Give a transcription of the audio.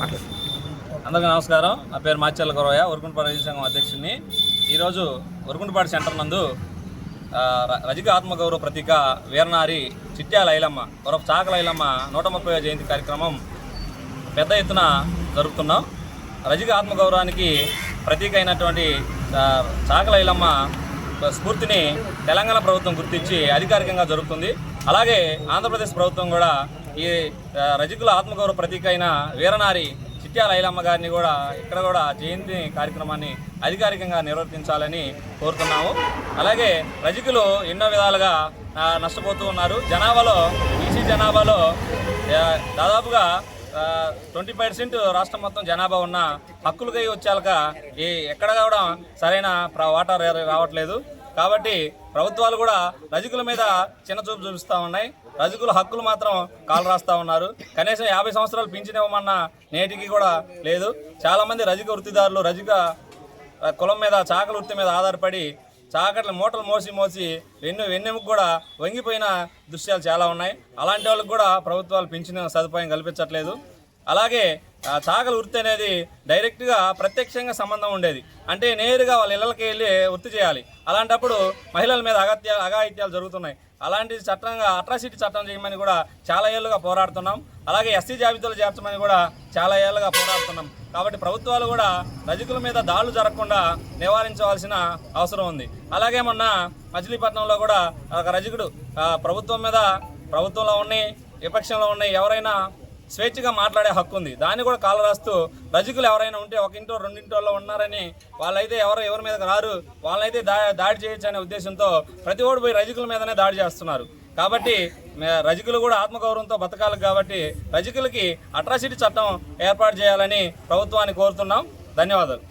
అందరికీ నమస్కారం. నా పేరు మాచల్ల గౌరవయ్య ఉరుకుంటపాడు రైతు సంఘం అధ్యక్షుడిని. ఈరోజు ఉరుకుంటపాడు సెంటర్ నందు ర- రజిక ఆత్మగౌరవ ప్రతీక వీరనారి చిట్యాల ఐలమ్మ గౌరవ చాకల ఐలమ్మ నూట ముప్పై జయంతి కార్యక్రమం పెద్ద ఎత్తున జరుపుతున్నాం. రజిక ఆత్మగౌరవానికి ప్రతీక అయినటువంటి చాకల ఐలమ్మ స్ఫూర్తిని తెలంగాణ ప్రభుత్వం గుర్తించి అధికారికంగా జరుగుతుంది. అలాగే ఆంధ్రప్రదేశ్ ప్రభుత్వం కూడా ఈ రజకుల ఆత్మగౌరవ ప్రతీక అయిన వీరనారి చిట్యాల ఐలమ్మ గారిని కూడా ఇక్కడ కూడా జయంతి కార్యక్రమాన్ని అధికారికంగా నిర్వర్తించాలని కోరుతున్నాము. అలాగే రజకులు ఎన్నో విధాలుగా నష్టపోతూ ఉన్నారు. జనాభాలో బీసీ జనాభాలో దాదాపుగా ట్వంటీ పర్సెంట్ రాష్ట్రం మొత్తం జనాభా ఉన్న హక్కులకై వచ్చాక ఈ ఎక్కడ కూడా సరైన ప్ర- వాటా రావట్లేదు. కాబట్టి ప్రభుత్వాలు కూడా రజకుల మీద చిన్న చూపు చూపిస్తూ ఉన్నాయి. రజకుల హక్కులు మాత్రం కాలు రాస్తూ ఉన్నారు. కనీసం యాభై సంవత్సరాలు పింఛనివ్వమన్న నేటికి కూడా లేదు. చాలామంది రజక వృత్తిదారులు రజక కులం మీద చాకల వృత్తి మీద ఆధారపడి చాకట్ల మూటలు మోసి మోసి వెన్ను వెన్నెముకు కూడా వంగిపోయిన దృశ్యాలు చాలా ఉన్నాయి. అలాంటి వాళ్ళకి కూడా ప్రభుత్వాలు పెంచిన సదుపాయం కల్పించట్లేదు. అలాగే ఆ చాకల వృత్తి అనేది డైరెక్ట్గా ప్రత్యక్షంగా సంబంధం ఉండేది. అంటే నేరుగా వాళ్ళ ఇళ్ళకి వెళ్ళి వృత్తి చేయాలి. అలాంటప్పుడు మహిళల మీద అగత్య అఘాయిత్యాలు జరుగుతున్నాయి. అలాంటి చట్టంగా అట్రాసిటీ చట్టం చేయమని కూడా చాలా ఏళ్ళుగా పోరాడుతున్నాం. అలాగే ఎస్సీ జాబితాలు చేర్చమని కూడా చాలా ఏళ్ళుగా పోరాడుతున్నాం. కాబట్టి ప్రభుత్వాలు కూడా రజకుల మీద దాడులు జరగకుండా నివారించవలసిన అవసరం ఉంది. అలాగే మొన్న మచిలీపట్నంలో కూడా ఒక రజకుడు ప్రభుత్వం మీద ప్రభుత్వంలో ఉన్నాయి విపక్షంలో ఉన్నాయి ఎవరైనా స్వేచ్ఛగా మాట్లాడే హక్కు ఉంది. దాన్ని కూడా కాలు రాస్తూ రజకులు ఎవరైనా ఉంటే ఒక ఇంటో రెండింటోల్లో ఉన్నారని వాళ్ళైతే ఎవరు ఎవరి మీద రారు వాళ్ళైతే దా దాడి చేయొచ్చు అనే ఉద్దేశంతో ప్రతి ఓడి పోయి రజకుల మీదనే దాడి చేస్తున్నారు. కాబట్టి మే- రజకులు కూడా ఆత్మగౌరవంతో బతకాలి కాబట్టి రజకులకి అట్రాసిటీ చట్టం ఏర్పాటు చేయాలని ప్రభుత్వాన్ని కోరుతున్నాం. ధన్యవాదాలు.